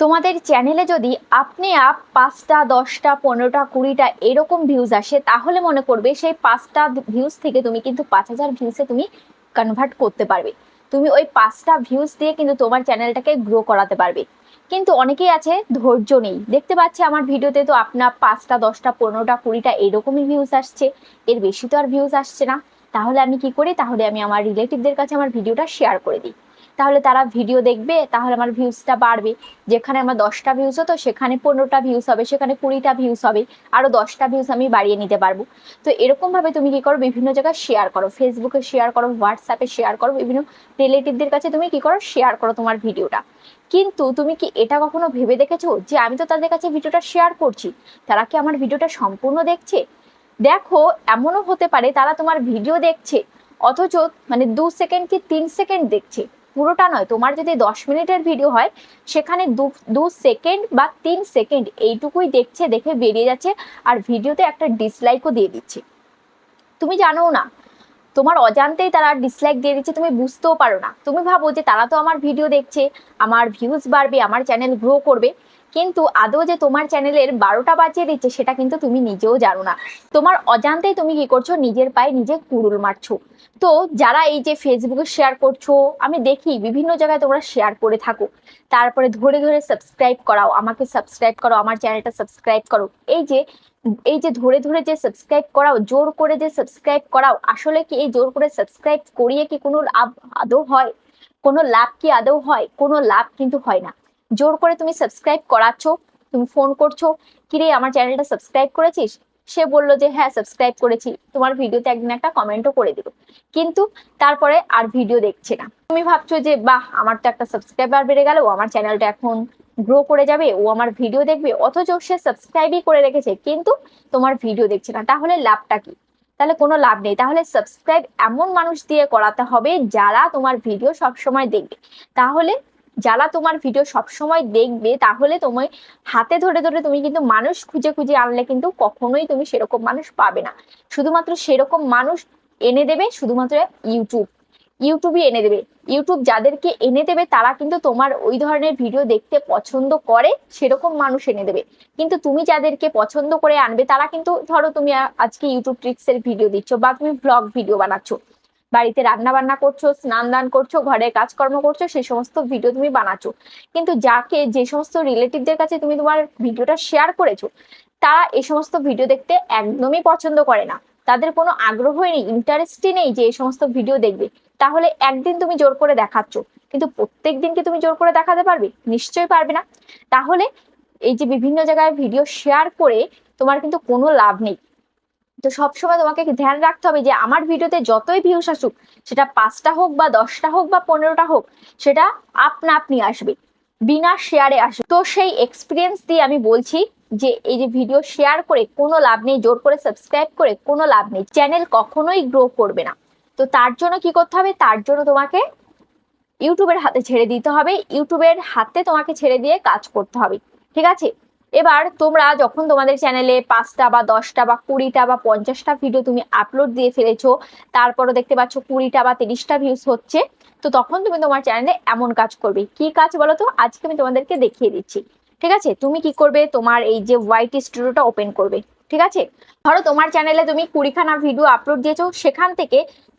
তোমাদের চ্যানেলে যদি আপনি আপ পাঁচটা, দশটা, পনেরোটা, কুড়িটা এরকম ভিউজ আসে, তাহলে মনে করবে সেই পাঁচটা ভিউজ থেকে তুমি কিন্তু পাঁচ হাজার ভিউসে তুমি কনভার্ট করতে পারবে। তুমি ওই পাঁচটা ভিউজ দিয়ে কিন্তু তোমার চ্যানেলটাকে গ্রো করাতে পারবে। কিন্তু অনেকেই আছে, ধৈর্য নেই। দেখতে পাচ্ছি আমার ভিডিওতে তো আপনার পাঁচটা, দশটা, পনেরোটা, কুড়িটা এরকমই ভিউজ আসছে। এর বেশি তো আর ভিউজ আসছে না। তাহলে আমি কি করি? তাহলে আমি আমার রিলেটিভদের কাছে আমার ভিডিওটা শেয়ার করে দিই। তাহলে তারা ভিডিও দেখবে, তাহলে আমার ভিউজটা বাড়বে। যেখানে আমার দশটা ভিউজ হতো, সেখানে পনেরোটা ভিউজ হবে, সেখানে কুড়িটা ভিউজ হবে আরও দশটা ভিউজ আমি বাড়িয়ে নিতে পারব। তো এরকমভাবে তুমি কী করো, বিভিন্ন জায়গায় শেয়ার করো ফেসবুকে শেয়ার করো হোয়াটসঅ্যাপে শেয়ার করো, বিভিন্ন রিলেটিভদের কাছে তুমি কি করো শেয়ার করো তোমার ভিডিওটা কিন্তু তুমি কি এটা কখনো ভেবে দেখেছ যে আমি তো তাদের কাছে ভিডিওটা শেয়ার করছি? তারা কি আমার ভিডিওটা সম্পূর্ণ দেখছে? দেখো, এমনও হতে পারে তারা তোমার ভিডিও দেখছে, অথচ মানে দু সেকেন্ড কি তিন সেকেন্ড দেখছে। পুরোটা নয়, তোমার যদি দশ মিনিটের ভিডিও হয়, সেখানে দু দু সেকেন্ড বা তিন সেকেন্ড এইটুকুই দেখছে, দেখে বেরিয়ে যাচ্ছে আর ভিডিওতে একটা ডিসলাইকও দিয়ে দিচ্ছে। তুমি জানো না, তোমার অজান্তেই তারা ডিসলাইক দিয়ে দিচ্ছে, তুমি বুঝতেও পারো না। তুমি ভাবো যে তারা তো আমার ভিডিও দেখছে, আমার ভিউজ বাড়বে, আমার চ্যানেল গ্রো করবে। কিন্তু আদৌ যে তোমার চ্যানেলের বারোটা বাজিয়ে দিচ্ছে, সেটা কিন্তু তুমি নিজেও জানো না। তোমার অজান্তেই তুমি কি করছ? নিজের পায়ে নিজে কুড়ুল মারছো। তো যারা এই যে ফেসবুকে শেয়ার করছ, আমি দেখি বিভিন্ন জায়গায় তোমরা শেয়ার করে থাকো। তারপরে ধরে ধরে সাবস্ক্রাইব করাও, আমাকে সাবস্ক্রাইব করো, আমার চ্যানেলটা সাবস্ক্রাইব করো। এই যে এই যে ধরে ধরে যে সাবস্ক্রাইব করাও, জোর করে যে সাবস্ক্রাইব করাও, আসলে কি এই জোর করে সাবস্ক্রাইব করিয়ে কি কোনো লাভ আদৌ হয়? কোনো লাভ কি আদৌ হয়? কোনো লাভ কিন্তু হয় না। জোর করে তুমি সাবস্ক্রাইব করাচ্ছ, তুমি ফোন করছ, কিরে, আমার চ্যানেলটা সাবস্ক্রাইব করেছিস? সে বলল যে হ্যাঁ সাবস্ক্রাইব করেছি। তোমার ভিডিওতে একদিন একটা কমেন্টও করে দিল। কিন্তু তারপরে আর ভিডিও দেখছে না। তুমি ভাবছ যে, বাহ, আমার তো একটা সাবস্ক্রাইবার বেড়ে গেল, ও আমার চ্যানেলটা এখন গ্রো করে যাবে, ও আমার ভিডিও দেখবে। অথচ সে সাবস্ক্রাইবই করে রেখেছে, কিন্তু তোমার ভিডিও দেখছে না। তাহলে লাভটা কি? তাহলে কোনো লাভ নেই। তাহলে সাবস্ক্রাইব এমন মানুষ দিয়ে করাতে হবে যারা তোমার ভিডিও সবসময় দেখবে। তাহলে যারা তোমার ভিডিও সবসময় দেখবে, তাহলে তোমায় হাতে ধরে ধরে তুমি কিন্তু মানুষ খুঁজে খুঁজে আনলে কিন্তু কখনোই তুমি সেরকম মানুষ পাবে না। শুধুমাত্র সেরকম মানুষ এনে দেবে শুধুমাত্র ইউটিউব ইউটিউবই এনে দেবে। ইউটিউব যাদেরকে এনে দেবে, তারা কিন্তু তোমার ওই ধরনের ভিডিও দেখতে পছন্দ করে, সেরকম মানুষ এনে দেবে। কিন্তু তুমি যাদেরকে পছন্দ করে আনবে, তারা কিন্তু ধরো তুমি আজকে ইউটিউব ট্রিক্সের ভিডিও দিচ্ছ বা তুমি ব্লগ ভিডিও বানাচ্ছ। বাড়িতে রান্না বান্না করছ, স্নান দান করছ, ঘরে কাজকর্ম করছ, সেই সমস্ত ভিডিও তুমি বানাচ্ছ। কিন্তু যাকে যে সমস্ত রিলেটিভদের কাছে তুমি তোমার ভিডিওটা শেয়ার করেছ, তারা এই সমস্ত ভিডিও দেখতে একদমই পছন্দ করে না। তাদের কোনো আগ্রহই নেই ইন্টারেস্টই নেই যে এই সমস্ত ভিডিও দেখবে। তাহলে একদিন তুমি জোর করে দেখাচ্ছ, কিন্তু প্রত্যেক দিনকে তুমি জোর করে দেখাতে পারবে? নিশ্চয়ই পারবে না। তাহলে এই যে বিভিন্ন জায়গায় ভিডিও শেয়ার করে তোমার কিন্তু কোনো লাভ নেই। তো সবসময় তোমাকে ধ্যান রাখতে হবে যে আমার ভিডিওতে যতই ভিউস আসুক, সেটা পাঁচটা হোক বা দশটা হোক বা পনেরোটা হোক, সেটা আপনা আপনি আসবে, বিনা শেয়ারে আসবে। তো সেই এক্সপিরিয়েন্স দিয়ে আমি বলছি যে এই যে ভিডিও শেয়ার করে কোনো লাভ নেই, জোর করে সাবস্ক্রাইব করে কোনো লাভ নেই চ্যানেল কখনোই গ্রো করবে না। তো তার জন্য কি করতে হবে? তার জন্য তোমাকে ইউটিউবের হাতে ছেড়ে দিতে হবে। ইউটিউবের হাতে তোমাকে ছেড়ে দিয়ে কাজ করতে হবে। ঠিক আছে? এবার তোমরা যখন তোমাদের চ্যানেলে পাঁচটা বা দশটা বা কুড়িটা বা পঞ্চাশটা ভিডিও তুমি আপলোড দিয়ে ফেলেছো, তারপরও দেখতে পাচ্ছ কুড়িটা বা তিরিশটা ভিউজ হচ্ছে, তো তখন তুমি তোমার চ্যানেলে এমন কাজ করবে। কি কাজ বলো তো আজকে আমি তোমাদেরকে দেখিয়ে দিচ্ছি। ঠিক আছে? তুমি কি করবে? তোমার এই যে হোয়াইট স্টুডিওটা ওপেন করবে। ঠিক আছে? ধরো তোমার চ্যানেলে তুমি কুড়িখানা ভিডিও আপলোড দিয়েছ, সেখান থেকে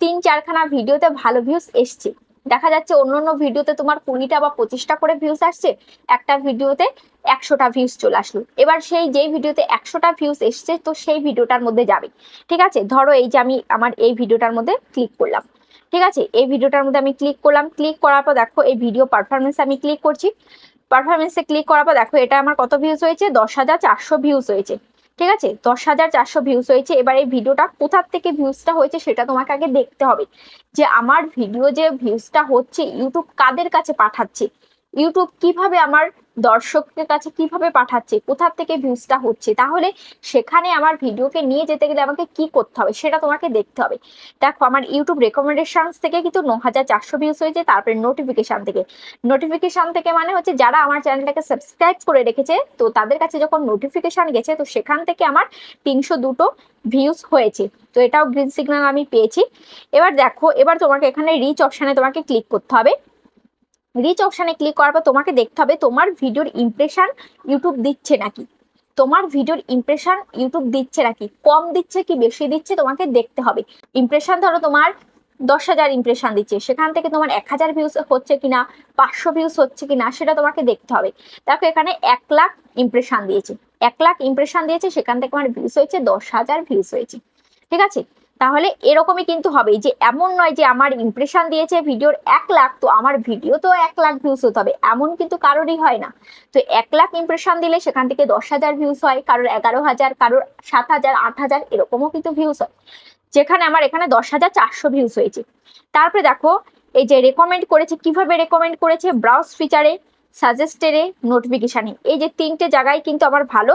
তিন চারখানা ভিডিওতে ভালো ভিউজ এসছে। দেখা যাচ্ছে অন্য অন্য ভিডিওতে তোমার কুড়িটা বা পঁচিশটা করে ভিউজ আসছে, একটা ভিডিওতে একশোটা ভিউজ চলে আসলো। এবার সেই যেই ভিডিওতে একশোটা ভিউজ এসছে, তো সেই ভিডিওটার মধ্যে যাবে। ঠিক আছে? ধরো এই যে আমি আমার এই ভিডিওটার মধ্যে ক্লিক করলাম। ঠিক আছে? এই ভিডিওটার মধ্যে আমি ক্লিক করলাম। ক্লিক করার পর দেখো এই ভিডিও পারফরমেন্স আমি ক্লিক করছি। পারফরমেন্সে ক্লিক করার পর দেখো এটা আমার কত ভিউজ হয়েছে? দশ হাজার চারশো ভিউজ হয়েছে। ঠিক আছে? দশ হাজার চারশো ভিউজ হয়েছে। এবার এই ভিডিওটা কোথার থেকে ভিউজটা হয়েছে সেটা তোমাকে আগে দেখতে হবে। যে আমার ভিডিও যে ভিউজটা হচ্ছে ইউটিউব কাদের কাছে পাঠাচ্ছে? ইউটিউব কীভাবে আমার দর্শকদের কাছে কীভাবে পাঠাচ্ছে, কোথা থেকে ভিউজটা হচ্ছে, তাহলে সেখানে আমার ভিডিওকে নিয়ে যেতে গেলে আমাকে কি করতে হবে সেটা তোমাকে দেখতে হবে। দেখো, আমার ইউটিউব রেকমেন্ডেশন থেকে কিন্তু ন হাজার চারশো ভিউজ হয়েছে, তারপরে নোটিফিকেশান থেকে। নোটিফিকেশন থেকে মানে হচ্ছে যারা আমার চ্যানেলটাকে সাবস্ক্রাইব করে রেখেছে, তো তাদের কাছে যখন নোটিফিকেশান গেছে, তো সেখান থেকে আমার তিনশো দুটো ভিউজ হয়েছে। তো এটাও গ্রিন সিগন্যাল আমি পেয়েছি। এবার দেখো, এবার তোমাকে এখানে রিচ অপশানে তোমাকে ক্লিক করতে হবে। রিচ অপশানে ক্লিক করার পর তোমাকে দেখতে হবে তোমার ভিডিওর ইমপ্রেশন ইউটিউব দিচ্ছে নাকি। তোমার ভিডিওর ইমপ্রেশন ইউটিউব দিচ্ছে নাকি, কম দিচ্ছে কি বেশি দিচ্ছে তোমাকে দেখতে হবে। ইমপ্রেশন ধরো তোমার দশ হাজার ইমপ্রেশন দিচ্ছে, সেখান থেকে তোমার এক হাজার ভিউজ হচ্ছে কিনা, পাঁচশো ভিউজ হচ্ছে কিনা সেটা তোমাকে দেখতে হবে। দেখো এখানে এক লাখ ইমপ্রেশন দিয়েছে, এক লাখ ইমপ্রেশন দিয়েছে, সেখান থেকে আমার ভিউজ হয়েছে, দশ হাজার ভিউজ হয়েছে। ঠিক আছে? তাহলে এরকমই কিন্তু হবে। যে এমন নয় যে আমার ইমপ্রেশন দিয়েছে ভিডিওর এক লাখ, তো আমার ভিডিও তো এক লাখ ভিউজ হতে হবে। এমন কিন্তু কারোরই হয় না। তো এক লাখ ইমপ্রেশন দিলে সেখান থেকে দশ হাজার ভিউজ হয়, কারোর এগারো হাজার, কারোর সাত হাজার, আট হাজার, এরকমও কিন্তু ভিউজ হয়। যেখানে আমার এখানে দশ হাজার চারশো ভিউজ হয়েছে। তারপরে দেখো, এই যে রেকমেন্ড করেছে, কীভাবে রেকমেন্ড করেছে? ব্রাউজ ফিচারে সাজেস্টেডে নোটিফিকেশানে এই যে তিনটে জায়গায় কিন্তু আমার ভালো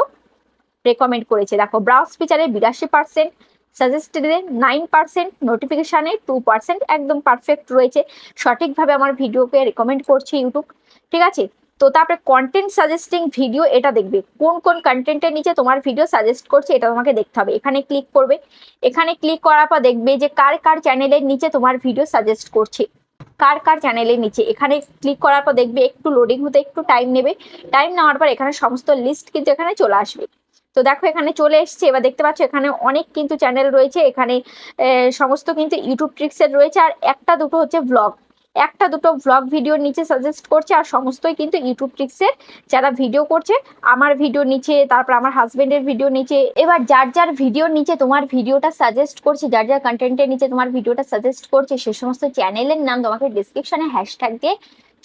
রেকমেন্ড করেছে। দেখো ব্রাউজ ফিচারে বিরাশি পার্সেন্ট সাজেস্টেডে নাইন পার্সেন্ট নোটিফিকেশানে টু পার্সেন্ট একদম পারফেক্ট রয়েছে। সঠিকভাবে আমার ভিডিওকে রেকমেন্ড করছে ইউটিউব ঠিক আছে? তো তারপরে কন্টেন্ট সাজেস্টিং ভিডিও এটা দেখবে। কোন কোন কন্টেন্টের নিচে তোমার ভিডিও সাজেস্ট করছে এটা তোমাকে দেখতে হবে। এখানে ক্লিক করবে। এখানে ক্লিক করার পর দেখবে যে কার কার চ্যানেলের নিচে তোমার ভিডিও সাজেস্ট করছে। কার কার চ্যানেলের নিচে। এখানে ক্লিক করার পর দেখবে একটু লোডিং হতে একটু টাইম নেবে। টাইম নেওয়ার পর এখানে সমস্ত লিস্ট কিন্তু এখানে চলে আসবে। তো দেখো, এখানে চলে এসছে। এবার দেখতে পাচ্ছ, এখানে অনেক কিন্তু চ্যানেল রয়েছে। এখানে সমস্ত কিন্তু ইউটিউব ট্রিক্সের রয়েছে। আর একটা দুটো হচ্ছে ব্লগ একটা দুটো ভ্লগ ভিডিওর নিচে সাজেস্ট করছে। আর সমস্তই কিন্তু ইউটিউব ট্রিক্সের যারা ভিডিও করছে, আমার ভিডিও নিচে, তারপর আমার হাজবেন্ডের ভিডিও নিচে। এবার যার যার ভিডিওর নিচে তোমার ভিডিওটা সাজেস্ট করছে, যার যার কন্টেন্টের নিচে তোমার ভিডিওটা সাজেস্ট করছে, সে সমস্ত চ্যানেলের নাম তোমাকে ডিসক্রিপশনে হ্যাশট্যাগ দিয়ে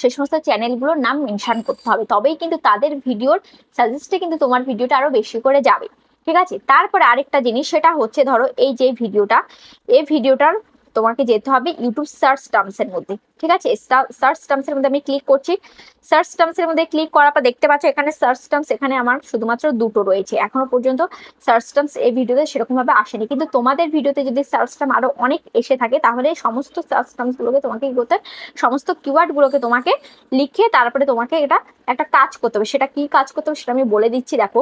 সে সমস্ত চ্যানেলগুলোর নাম মেনশন করতে হবে। তবেই কিন্তু তাদের ভিডিওর সাজেস্টে কিন্তু তোমার ভিডিওটা আরও বেশি করে যাবে। ঠিক আছে? তারপরে আরেকটা জিনিস, সেটা হচ্ছে ধরো এই যে ভিডিওটা এই ভিডিওটার তোমাকে যেতে হবে ইউটিউব সার্চ টার্মসের মধ্যে। ঠিক আছে? সার্চ টার্মসের মধ্যে আমি ক্লিক করছি। সার্চ টার্মসের মধ্যে ক্লিক করার পর দেখতে পাচ্ছ এখানে সার্চ টার্মস এখানে আমার শুধুমাত্র দুটো রয়েছে। এখনও পর্যন্ত সার্চ টার্মস এই ভিডিওতে সেরকম ভাবে আসেনি। কিন্তু তোমাদের ভিডিওতে যদি সার্চ টার্ম আরও অনেক এসে থাকে, তাহলে সমস্ত সার্চ টার্মস গুলোকে তোমাকে কি করতে সমস্ত কিওয়ার্ড গুলোকে তোমাকে লিখে তারপরে তোমাকে এটা একটা কাজ করতে হবে। সেটা কি কাজ করতে হবে সেটা আমি বলে দিচ্ছি, দেখো।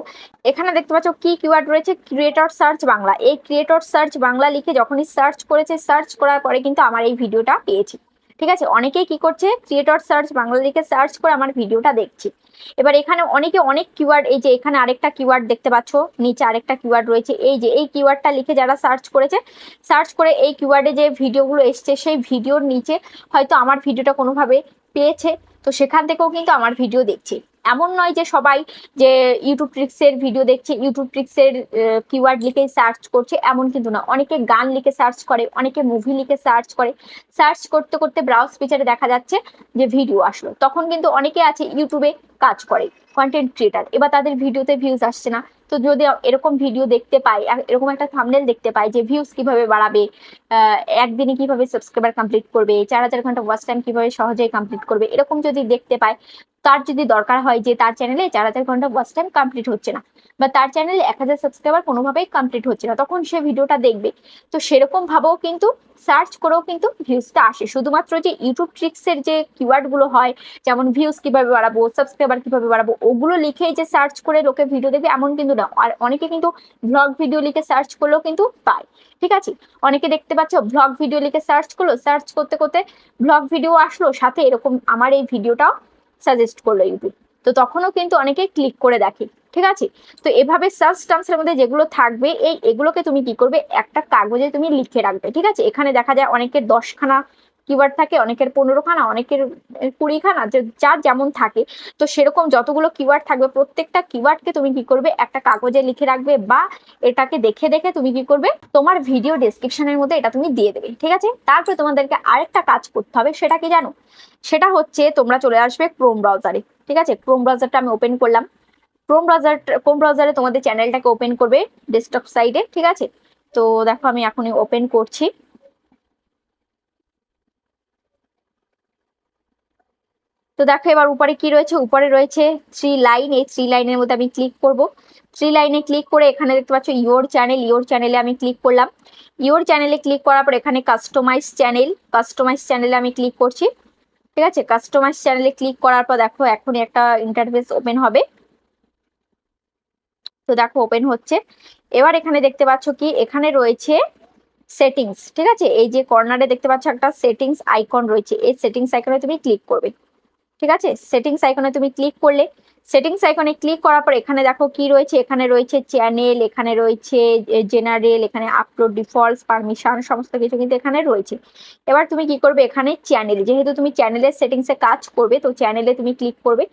এখানে দেখতে পাচ্ছ কি কিওয়ার্ড রয়েছে? Creator search Bangla. এই ক্রিয়েটর সার্চ বাংলা লিখে যখনই সার্চ করেছে সার্চ করার পরে কিন্তু আমার এই ভিডিওটা পেয়েছি। ঠিক আছে? অনেকেই কি করছে? ক্রিয়েটর সার্চ বাংলা লিখে সার্চ করে আমার ভিডিওটা দেখছি। এবার এখানে অনেকে অনেক কিওয়ার্ড এই যে এখানে আরেকটা কিওয়ার্ড দেখতে পাচ্ছ, নিচে আরেকটা কিওয়ার্ড রয়েছে। এই যে, এই কিওয়ার্ডটা লিখে যারা সার্চ করেছে সার্চ করে এই কিওয়ার্ডে যে ভিডিওগুলো এসছে, সেই ভিডিওর নিচে হয়তো আমার ভিডিওটা কোনোভাবে পেয়েছে। তো সেখান থেকেও কিন্তু আমার ভিডিও দেখছে। এমন নয় যে সবাই যে ইউটিউব ট্রিক্সের ভিডিও দেখছে ইউটিউব ট্রিক্সের কিওয়ার্ড লিখে সার্চ করছে, এমন কিন্তু না। অনেকে গান লিখে সার্চ করে, অনেকে মুভি লিখে সার্চ করে। সার্চ করতে করতে ব্রাউজ ফিচারে দেখা যাচ্ছে যে ভিডিও আসলো। তখন কিন্তু অনেকে আছে ইউটিউবে কাজ করে কন্টেন্ট ক্রিয়েটার এবার তাদের ভিডিওতে ভিউজ আসছে না। তো যদি এরকম ভিডিও দেখতে পাই এরকম একটা থামনেল দেখতে পাই যে ভিউজ কীভাবে বাড়াবে একদিনে কীভাবে সাবস্ক্রাইবার কমপ্লিট করবে, চার হাজার ঘণ্টা ওয়াচ টাইম কীভাবে সহজেই কমপ্লিট করবে, এরকম যদি দেখতে পায় তার যদি দরকার হয় যে তার চ্যানেলে চার হাজার ঘণ্টা ওয়াচ টাইম কমপ্লিট হচ্ছে না বা তার চ্যানেলে এক হাজার সাবস্ক্রাইবার কোনোভাবেই কমপ্লিট হচ্ছে না, তখন সে ভিডিওটা দেখবে। তো সেরকম ভাবেও কিন্তু সার্চ করেও কিন্তু ভিউজটা আসে। শুধুমাত্র যে ইউটিউব ট্রিক্সের যে কিওয়ার্ডগুলো হয়, যেমন ভিউজ কীভাবে বাড়াবো সাবস্ক্রাইবার কীভাবে বাড়াবো, ওগুলো লিখেই যে সার্চ করে লোকে ভিডিও দেখবে, এমন কিন্তু না। আর অনেকে কিন্তু ব্লগ ভিডিও লিখে সার্চ করলেও কিন্তু পায়। ঠিক আছে? অনেকে দেখতে পাচ্ছ ব্লগ ভিডিও লিখে সার্চ করল সার্চ করতে করতে ব্লগ ভিডিও আসলো, সাথে এরকম আমার এই ভিডিওটাও সাজেস্ট করল ইউটিউব তো তখনও কিন্তু অনেকে ক্লিক করে দেখে, ঠিক আছে? তো এভাবে সার্চ টার্মসের মধ্যে যেগুলো থাকবে, এই এগুলোকে তুমি কি করবে? একটা কাগজে তুমি লিখে রাখবে, ঠিক আছে? এখানে দেখা যায় অনেকের দশখানা কিওয়ার্ড থাকে, অনেকের পনেরো খানা, অনেকের কুড়ি খানা যার যেমন থাকে। তো সেরকম যতগুলো কিওয়ার্ড থাকবে, প্রত্যেকটা কিওয়ার্ডকে তুমি কি করবে, একটা কাগজে লিখে রাখবে বা এটাকে দেখে দেখে তুমি কি করবে, তোমার ভিডিও ডেসক্রিপশনের মধ্যে এটা তুমি দিয়ে দেবে, ঠিক আছে? তারপরে তোমাদেরকে আরেকটা কাজ করতে হবে, সেটা কি জানো? সেটা হচ্ছে তোমরা চলে আসবে ক্রোম ব্রাউজারে ঠিক আছে? ক্রোম ব্রাউজারটা আমি ওপেন করলাম। ক্রোম ব্রাউজার ক্রোম ব্রাউজারে তোমাদের চ্যানেলটাকে ওপেন করবে ডেস্কটপ সাইডে ঠিক আছে? তো দেখো আমি এখনই ওপেন করছি। তো দেখো এবার উপরে কি রয়েছে? উপরে রয়েছে থ্রি লাইন এই থ্রি লাইনের মধ্যে আমি ক্লিক করব। থ্রি লাইনে ক্লিক করে এখানে দেখতে পাচ্ছ ইয়োর চ্যানেল ইয়োর চ্যানেলে আমি ক্লিক করলাম। ইয়োর চ্যানেলে ক্লিক করার পর এখানে কাস্টমাইজ চ্যানেল কাস্টমাইজ চ্যানেলে আমি ক্লিক করছি। ঠিক আছে? কাস্টমাইজ চ্যানেলে ক্লিক করার পর দেখো এখনই একটা ইন্টারফেস ওপেন হবে। তো দেখো ওপেন হচ্ছে। এবার এখানে দেখতে পাচ্ছ কি? এখানে রয়েছে সেটিংস ঠিক আছে? এই যে কর্নারে দেখতে পাচ্ছ একটা সেটিংস আইকন রয়েছে। এই সেটিংস আইকনে তুমি ক্লিক করবে। ঠিক আছে? সেটিংস আইকনে তুমি ক্লিক করলে সেটিংস আইকনে ক্লিক করার পর এখানে দেখো কি রয়েছে? এখানে রয়েছে চ্যানেল এখানে রয়েছে জেনারেল এখানে আপলোড ডিফল্টস পারমিশন সমস্ত কিছু কিন্তু এখানে রয়েছে। এবার তুমি কি করবে? এখানে চ্যানেল যেহেতু তুমি চ্যানেলের সেটিংসে কাজ করবে, তো চ্যানেলে তুমি ক্লিক করবে।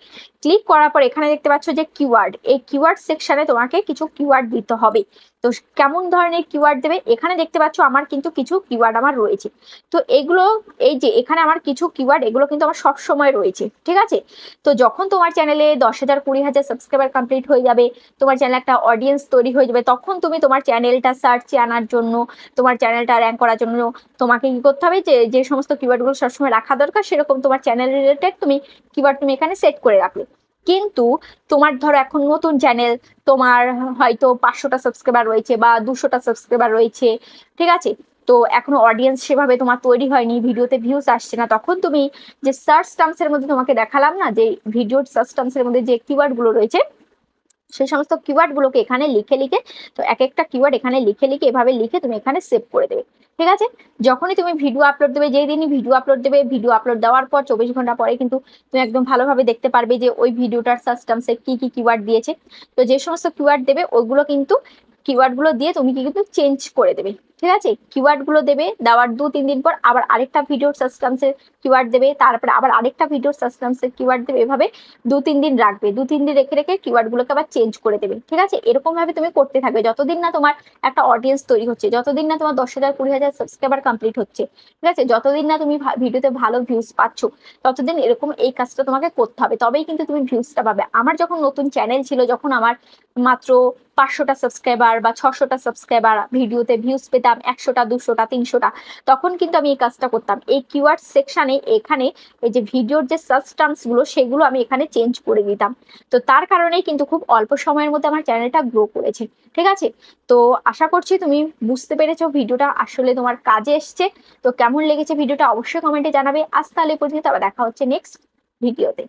ক্লিক করার পর এখানে দেখতে পাচ্ছ যে কিওয়ার্ড এই কিওয়ার্ড সেকশনে তোমাকে কিছু কিওয়ার্ড দিতে হবে। তো কেমন ধরনের কিওয়ার্ড দেবে? এখানে দেখতে পাচ্ছ আমার কিন্তু কিছু কিওয়ার্ড আমার রয়েছে। তো এগুলো, এই যে এখানে আমার কিছু কিওয়ার্ড এগুলো কিন্তু আমার সব সময় রয়েছে, ঠিক আছে? তো যখন তোমার চ্যানেলে দশ হাজার কুড়ি হাজার সাবস্ক্রাইবার কমপ্লিট হয়ে যাবে। তোমার চ্যানেল একটা অডিয়েন্স তৈরি হয়ে যাবে। তখন তুমি তোমার চ্যানেলটা সার্চে আনার জন্য, তোমার চ্যানেলটা র্যাঙ্ক করার জন্য তোমাকে কি করতে হবে যে যে সমস্ত কিওয়ার্ডগুলো সবসময় রাখা দরকার, সেরকম তোমার চ্যানেল রিলেটেড তুমি কিওয়ার্ড তুমি এখানে সেট করে রাখলে কিন্তু তোমার ধরো এখন নতুন চ্যানেল তোমার হয়তো পাঁচশোটা সাবস্ক্রাইবার রয়েছে বা দুশোটা সাবস্ক্রাইবার রয়েছে, ঠিক আছে? তো এখনও অডিয়েন্স সেভাবে তোমার তৈরি হয়নি, ভিডিওতে ভিউজ আসছে না, তখন তুমি যে সার্চ টার্মসের মধ্যে তোমাকে দেখালাম না, যে ভিডিওর সার্চ টার্মসের মধ্যে যে কিওয়ার্ডগুলো রয়েছে সেই সমস্ত কিওয়ার্ডগুলোকে এখানে লিখে লিখে, তো এক একটা কিওয়ার্ড এখানে লিখে লিখে এভাবে লিখে তুমি এখানে সেভ করে দেবে, ঠিক আছে? যখনই তুমি ভিডিও আপলোড দেবে যেই দিনই ভিডিও আপলোড দেবে ভিডিও আপলোড দেওয়ার পর চব্বিশ ঘণ্টা পরে কিন্তু তুমি একদম ভালোভাবে দেখতে পারবে যে ওই ভিডিওটার সাস্টামসে কি কি কিওয়ার্ড দিয়েছে, তো যে সমস্ত কিওয়ার্ড দেবে, ওইগুলো কিন্তু কিওয়ার্ডগুলো দিয়ে তুমি কিন্তু চেঞ্জ করে দেবে। ঠিক আছে? কিওয়ার্ডগুলো দেবে, দেওয়ার দু, তিন দিন পর আবার আরেকটা ভিডিওর সাসটেন্সের কিওয়ার্ড দেবে, তারপরে আবার আরেকটা ভিডিওর সাসটেন্সের কিওয়ার্ড দেবে, এভাবে দু, তিন দিন রাখবে। দু, তিন দিন রেখে রেখে কিওয়ার্ডগুলোকে আবার চেঞ্জ করে দেবে। ঠিক আছে? এরকম ভাবে তুমি করতে থাকবে। যতদিন না তোমার একটা অডিয়েন্স তৈরি হচ্ছে, যতদিন না তোমার দশ হাজার, কুড়ি হাজার সাবস্ক্রাইবার কমপ্লিট হচ্ছে, ঠিক আছে? যতদিন না তুমি ভিডিওতে ভালো ভিউজ পাচ্ছ, ততদিন এরকম এই কাজটা তোমাকে করতে হবে। তবেই কিন্তু তুমি ভিউজটা পাবে। আমার যখন নতুন চ্যানেল ছিল, যখন আমার মাত্র পাঁচশোটা সাবস্ক্রাইবার বা ছশোটা সাবস্ক্রাইবার ভিডিওতে ভিউজ পেতাম, একশোটা, দুশোটা, তিনশোটা, তখন কিন্তু আমি এই কাজটা করতাম। এই কিওয়ার্ড সেকশানে এখানে এই যে ভিডিওর যে সাবস্টান্সগুলো, সেগুলো আমি এখানে চেঞ্জ করে দিতাম। তো তার কারণেই কিন্তু খুব অল্প সময়ের মধ্যে আমার চ্যানেলটা গ্রো করেছে। ঠিক আছে? তো আশা করছি তুমি বুঝতে পেরেছ ভিডিওটা আসলে তোমার কাজে এসছে। তো কেমন লেগেছে ভিডিওটা অবশ্যই কমেন্টে জানাবে। আজ তাহলে পর্যন্ত, আবার দেখা হচ্ছে নেক্সট ভিডিওতে